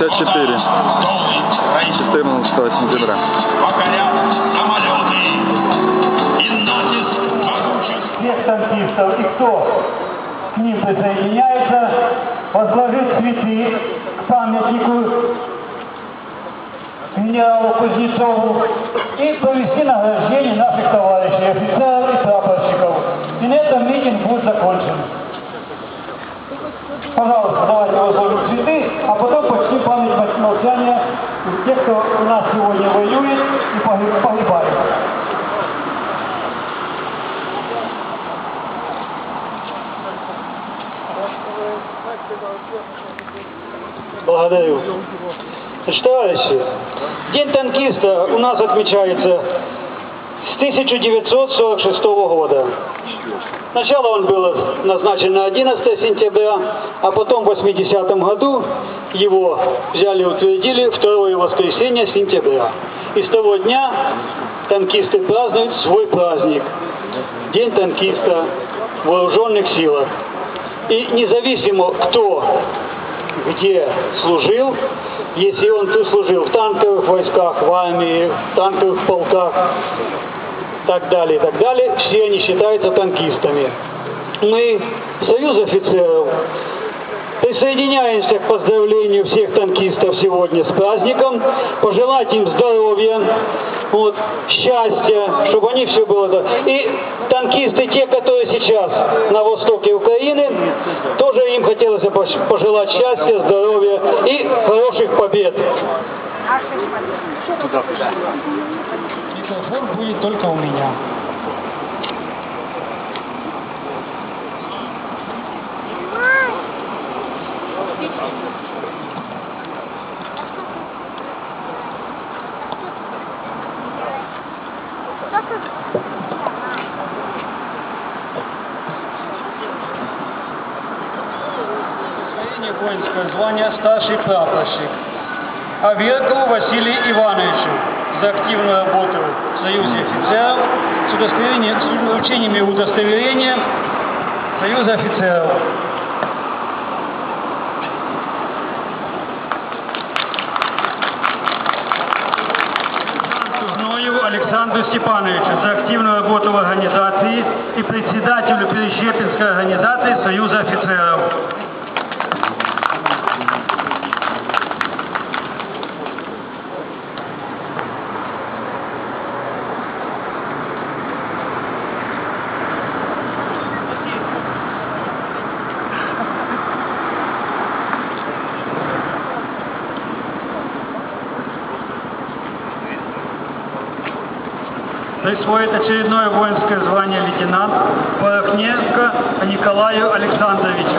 19.54, Голый край 14 сентября. всех танкистов и кто к ним присоединяется, возложить цветы к памятнику генералу Кузнецову и провести награждение наших товарищей, офицеров и прапорщиков. И на этом митинг будет закончен. Пожалуйста, давайте возложим цветы, а потом почтим память молчания тех, кто у нас сегодня воюет и погиб- погибает. Благодарю. Значит, товарищи, День танкиста у нас отмечается с 1946 года. Сначала он был назначен на 11 сентября, а потом в 80 году его взяли и утвердили второе воскресенье сентября. И с того дня танкисты празднуют свой праздник. День танкиста в вооруженных силах. И независимо кто где служил, если он тут служил в танковых войсках, в армии, в танковых полках, так далее, и так далее, все они считаются танкистами. Мы, Союз офицеров, присоединяемся к поздравлению всех танкистов сегодня с праздником, пожелать им здоровья, вот, счастья, чтобы они все было... И танкисты, те, которые сейчас на востоке Украины, тоже им хотелось бы пожелать счастья, здоровья и хороших побед. Микрофон будет только у меня. Воинское звание старший прапорщик. Аверкову Василию Ивановичу за активную работу в Союзе офицеров с, удостоверением, с вручениями удостоверения Союза. Турноеву Александру Степановичу за активную работу в организации и председателю Перещепинской организации Союза офицеров. Присвоит очередное воинское звание лейтенант Порохненко Николаю Александровичу.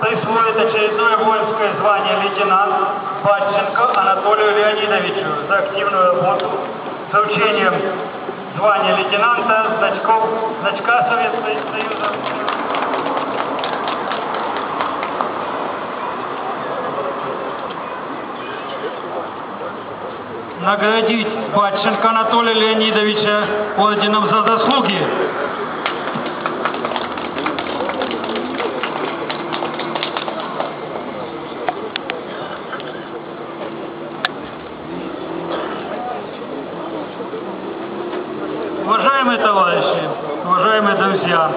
Присвоит очередное воинское звание лейтенант Батченко Анатолию Леонидовичу за активную работу с вручением звания лейтенанта значков, значка Советского Союза. Наградить Батченко Анатолия Леонидовича орденом за заслуги. Уважаемые товарищи, уважаемые друзья,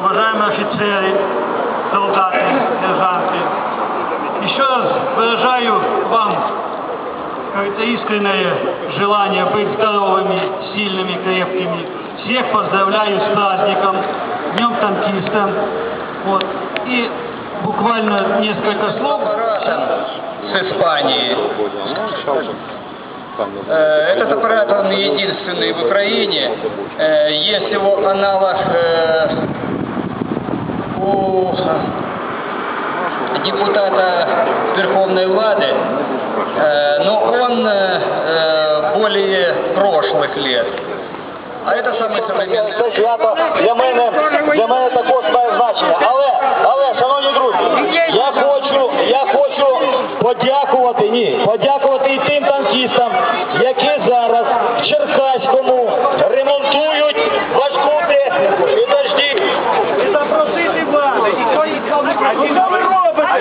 уважаемые офицеры, солдаты, сержанты, еще раз выражаю вам какое-то искреннее желание быть здоровыми, сильными, крепкими. Всех поздравляю с праздником, Днем танкиста. Вот. И буквально несколько слов. с Испании. Э, Этот аппарат, он единственный в Украине. Э, Есть его аналог э, у депутата Верховной Рады, э, но он э, э, более прошлых лет. А это самый современный. Це свято для мене, для мене також має значення. Але, але, шановні сьогодні подякувати ні, подякувати і тим танкістам, які зараз в Черкаському ремонтують важку техніку. дожді І запросити влади. А що ви робите?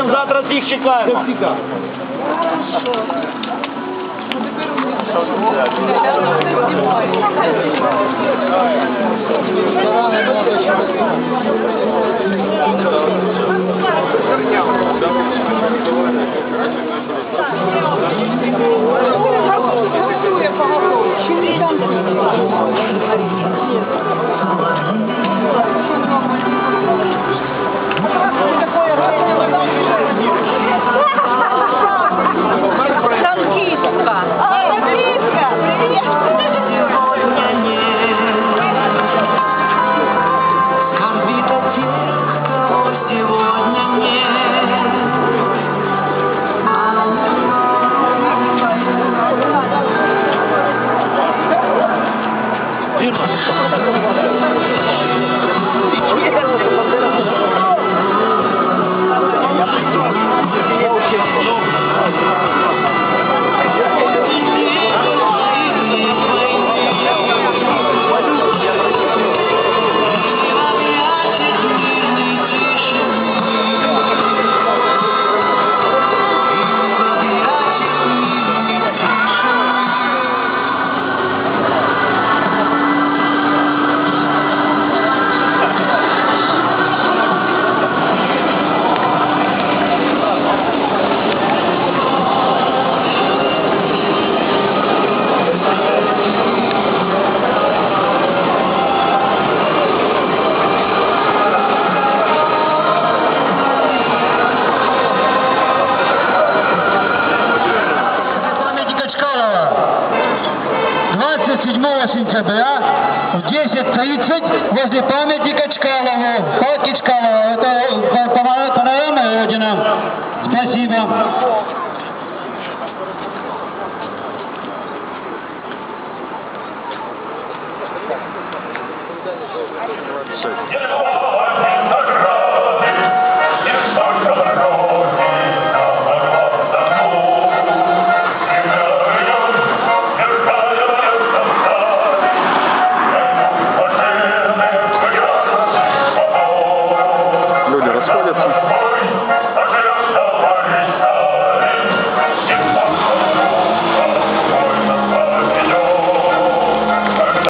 Дякую всім. Завтра всіх чекаємо. Танкістка. возле памятника Чкалову, парке Чкалова. Это панорама панорама Родина. Спасибо.